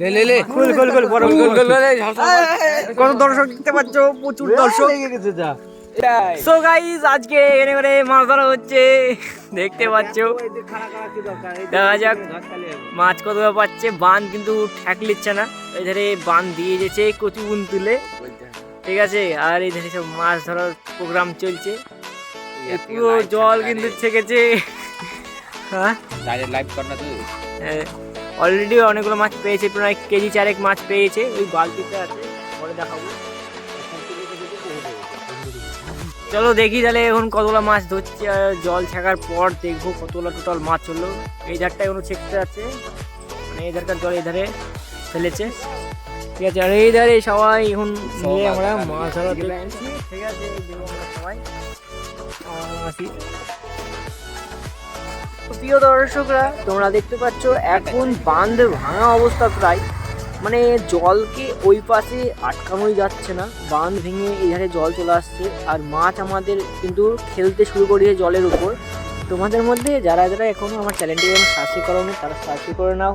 লে লে লে। বড় গোল গোল গোল কত দর্শক দেখতে পাচ্ছ? প্রচুর দর্শক। গেছে যা। সো গাইস আজকে এখানে করে মাছ ধরা হচ্ছে। দেখতে পাচ্ছ। দেখা যাক। মাছ কত পাচ্ছে? বান কিন্তু ঠ্যাক লিচ্ছে না। এধারে বান দিয়ে গেছে কচু বুন তুলে। ঠিক আছে? আর এধারে সব মাছ ধরার প্রোগ্রাম চলছে। পুরো জল কিন্তু ছেকেছে। হ্যাঁ? লাইভ কর না তুই। অলরেডি অনেকগুলো মাছ পেয়েছে প্রায় কেজি চারেক মাছ পেয়েছে। ওই বালতিতে আছে পরে দেখাবো। চলো দেখি তাহলে এখন কতগুলো মাছ ধরছে জল ছাকার পর দেখব কতগুলো টোটাল মাছ হলো। এই ধারটা এখনও চেকতে আছে। মানে এই ধারটার জল এই ধারে ফেলেছে। ঠিক আছে আর এই ধারে সবাই এখন মিলে আমরা মাছ ধরা ঠিক আছে সবাই। আসি। প্রিয় দর্শকরা, তোমরা দেখতে পাচ্ছ এখন বাঁধ ভাঙা অবস্থা প্রায়। মানে জলকে ওই পাশে আটকানোই যাচ্ছে না। বাঁধ ভেঙে এধারে জল চলে আসছে আর মাছ আমাদের কিন্তু খেলতে শুরু করিয়ে জলের উপর। তোমাদের মধ্যে যারা যারা এখনও আমার চ্যানেলটি যেন সাবস্ক্রাইব করো তারা সাবস্ক্রাইব করে নাও।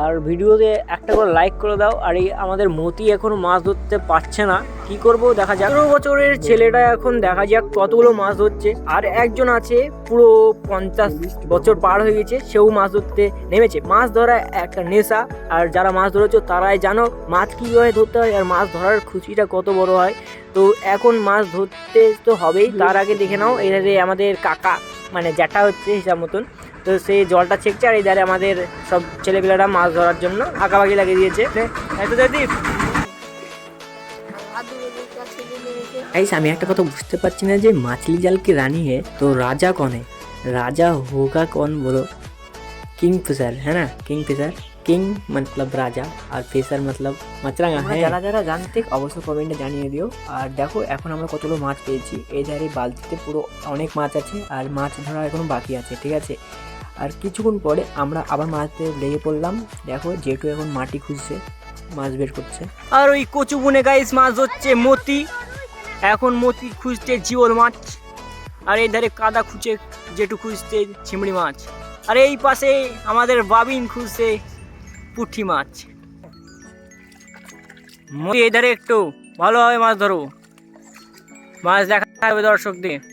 আর ভিডিওতে একটা করে লাইক করে দাও। আর এই আমাদের মতি এখন মাছ ধরতে পারছে না। কি করব? দেখা যাক। পনেরো বছরের ছেলেটা এখন দেখা যাক কতগুলো মাছ ধরছে। আর একজন আছে, পুরো পঞ্চাশ বছর পার হয়ে গেছে, সেও মাছ ধরতে নেমেছে। মাছ ধরা একটা নেশা। আর যারা মাছ ধরেছ, তারাই জানো মাছ কীভাবে ধরতে হয় আর মাছ ধরার খুশিটা কত বড় হয়। তো এখন মাছ ধরতে তো হবেই। তার আগে দেখে নাও এধারে আমাদের কাকা মানে জ্যাঠা হচ্ছে হিসাব মতন। তো সেই জলটা ছেকছে আর এধারে আমাদের সব ছেলেপেলেরা মাছ ধরার জন্য আঁকাবাকি লাগিয়ে দিয়েছে তাই তো জয়দীপ গাইস আমি একটা কথা বুঝতে পারছি না যে মাছলি জাল কি রানী है तो राजा कौन है राजा होगा कौन बोलो किंग फिशर है ना किंग फिशर কিং মতলব রাজা আর ফিশার মতলব মাছরাঙা হ্যাঁ যারা যারা জানতে অবশ্যই কমেন্টে জানিয়ে দিও আর দেখো এখন আমরা কতগুলো মাছ পেয়েছি এই ধারে বালতিতে পুরো অনেক মাছ আছে আর মাছ ধরা এখনো বাকি আছে ঠিক আছে আর কিছুক্ষণ পরে আমরা আবার মাছতে লেগে পড়লাম। দেখো, জেঠু এখন মাটি খুঁজছে, মাছ বের করছে। আর ওই কচু বুনে গাইস মাছ হচ্ছে মতি। এখন মতি খুঁজতে জিওল মাছ। আর এই ধারে কাদা খুঁজে জেঠু খুঁজতে চিমড়ি মাছ। আর এই পাশে আমাদের বাবিন খুঁজছে পুঁটি মাছ। এই ধারে একটু ভালোভাবে মাছ ধরো। মাছ দেখা হবে দর্শকদের।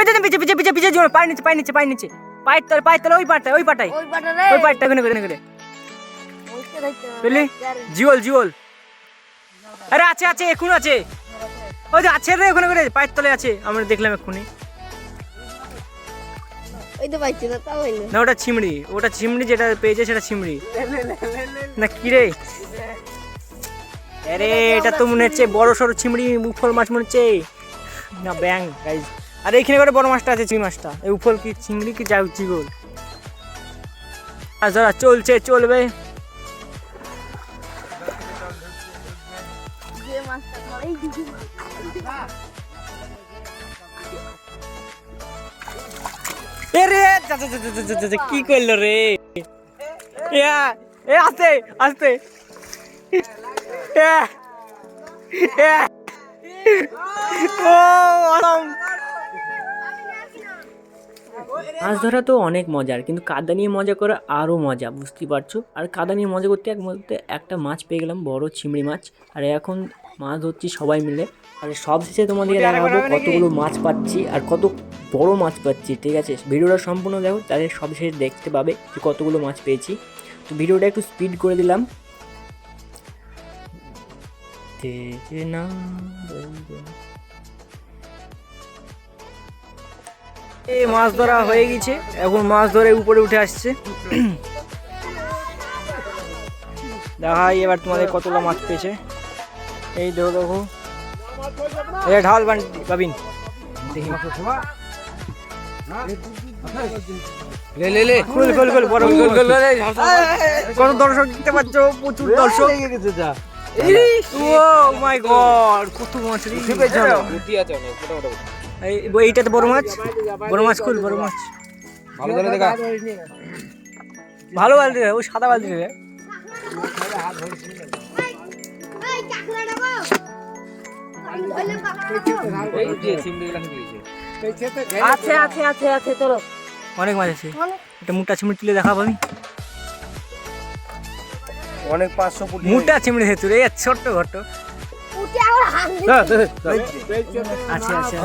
এই যে, পিছে পিছে পিছে পিছে জোর পায়ের নিচে পায়ের নিচে পায়ের নিচে। পায়ের তলে পায়ের তলে ওই পাটটা ওই পাটাই ওই পাটা রে। ওই পাটটা দেখতে জিওল জিওল। আরে আছে আছে এখন আছে। ওই যে আছে রে ওখানে করে পায়ের তলে আছে। আমরা দেখলাম এক্ষুনি। ওই তো না ওটা চিমড়ি। ওটা চিমড়ি যেটা পেয়েছে সেটা চিমড়ি। না কি রে? আরে এটা তো মনে হচ্ছে বড় সড়ো চিমড়ি উফল মাছ মনে হচ্ছে। না ব্যাং গাইজ আর এইখানে করে বড় মাছটা আছে চিংড়ি মাছটা। এই উফল কি চিংড়ি কি যাও চিগোল আর যারা চলছে চলবে। কি করল রে? এ আস্তে আস্তে। ও, আরাম। মাছ ধরা তো অনেক মজার কিন্তু কাদা নিয়ে মজা করা আরও মজা বুঝতেই পারছ? আর কাদা নিয়ে মজা করতে এক মধ্যে একটা মাছ পেয়ে গেলাম বড় চিংড়ি মাছ। আর এখন মাছ ধরছি সবাই মিলে। আর সব শেষে তোমাদেরকে দেখাবো কতগুলো মাছ পাচ্ছি আর কত বড় মাছ পাচ্ছি ঠিক আছে? ভিডিওটা সম্পূর্ণ দেখো তাহলে সব শেষে দেখতে পাবে যে কতগুলো মাছ পেয়েছি। তো ভিডিওটা একটু স্পিড করে দিলাম। না এই মাছ ধরা হয়ে গেছে এখন মাছ ধরে উপরে উঠে আসছে দেখাই এবার তোমাদের কতগুলো মাছ পেয়েছে এই দেখো দেখো ঢাল বান বাবিন দেখি লে লে লে খুল খুল খুল বড় গোল গোল গোল দর্শক দেখতে পাচ্ছ প্রচুর দর্শক গেছে যা ও মাই গড কত মাছ রে আছে অনেক মোটা মোটা এই এইটা তো বড় মাছ? বড় মাছ খুল বড় মাছ। ভালো করে দেখা। ভালো বালতি ওই সাদা বালতি রে। এই এই আছে আছে আছে আছে চলো অনেক মাছ আছে। একটা মুটা চিমড়ি তুলে দেখাবো আমি। অনেক পাঁচশো মোটা চিমড়ি হেতু রে ছোট্ট ঘট্ট আচ্ছা আচ্ছা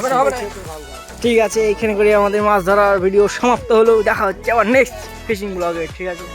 ঠিক আছে এইখানে করে আমাদের মাছ ধরার ভিডিও সমাপ্ত হলো। দেখা হচ্ছে আবার নেক্সট ফিশিং ব্লগে ঠিক আছে?